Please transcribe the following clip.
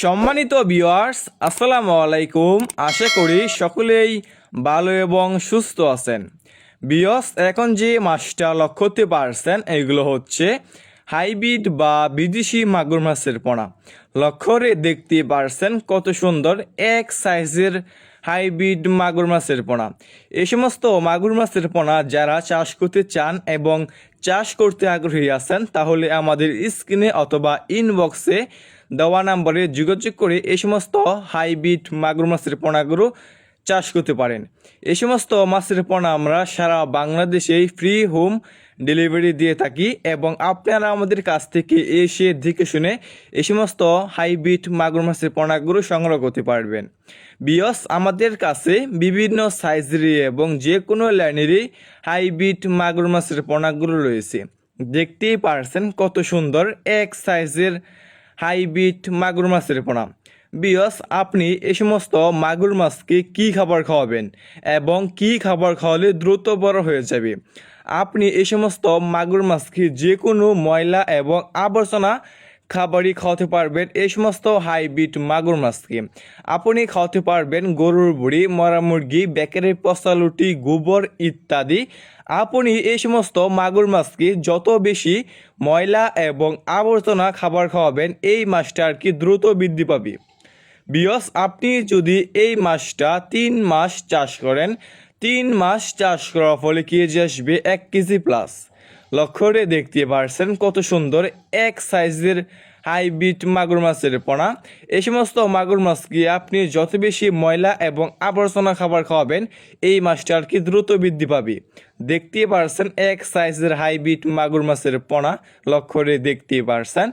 সম্মানিত ভিউয়ার্স আসসালামু আলাইকুম। আশা করি সকলেই ভালো এবং সুস্থ আছেন। বিয়স এখন যে মাছটা লক্ষ্য করতে পারছেন, এগুলো হচ্ছে হাইব্রিড বা বিদেশি মাগুর মাছের পোনা। লক্ষ্য করে দেখতে পারছেন কত সুন্দর এক সাইজের হাইব্রিড মাগুর মাছের পোনা। এ সমস্ত মাগুর মাছের পোনা যারা চাষ করতে চান এবং চাষ করতে আগ্রহী আছেন, তাহলে আমাদের স্ক্রিনে অথবা ইনবক্সে দেওয়া নাম্বারে যোগাযোগ করে এই সমস্ত হাইব্রিড মাগুর মাছের পোনাগুলো চাষ করতে পারেন। এই সমস্ত মাছের পোনা আমরা সারা বাংলাদেশেই ফ্রি হোম ডেলিভারি দিয়ে থাকি এবং আপনারা আমাদের কাছ থেকে এসে দেখে শুনে এই সমস্ত হাইব্রিড মাগুর মাছের পোনাগুলো সংগ্রহ করতে পারবেন। বিয়স আমাদের কাছে বিভিন্ন সাইজেরই এবং যে কোনো লাইনেরই হাইব্রিড মাগুর মাছের পোনাগুলো রয়েছে। দেখতেই পারছেন কত সুন্দর এক সাইজের হাইব্রিড মাগুর মাছের পোনা। বিয়স, আপনি এ সমস্ত মাগুর মাছকে কি খাবার খাওয়াবেন এবং কি খাবার খাওয়ালে দ্রুত বড় হয়ে যাবে? আপনি এ সমস্ত মাগুর মাছকে যে কোনো ময়লা এবং আবর্জনা খাবারই খাওয়াতে পারবেন এই সমস্ত হাইব্রিড মাগুর মাছকে আপনি খাওয়াতে পারবেন গরুর বুড়ি, মরা মুরগি, বেকারের পশালুটি গোবর ইত্যাদি। আপনি এই সমস্ত মাগুর মাছকে যত বেশি ময়লা এবং আবর্জনা খাবার খাওয়াবেন, এই মাছটা আর কি দ্রুত বৃদ্ধি পাবে। বিয়স, আপনি যদি এই মাছটা তিন মাস চাষ করেন, তিন মাস চাষ করার ফলে কেজি আসবে? এক কেজি প্লাস লক্ষ্য করে দেখতে পারছেন কত সুন্দর এক সাইজের হাইব্রিড মাগুর মাছের পোনা। এই সমস্ত মাগুর মাছকে আপনি যত বেশি ময়লা এবং আবর্জনা খাবার খাওয়াবেন, এই মাছটা আর কি দ্রুত বৃদ্ধি পাবে। দেখতে পারছেন এক সাইজের হাইব্রিড মাগুর মাছের পোনা। লক্ষ্য করে দেখতে পারছেন।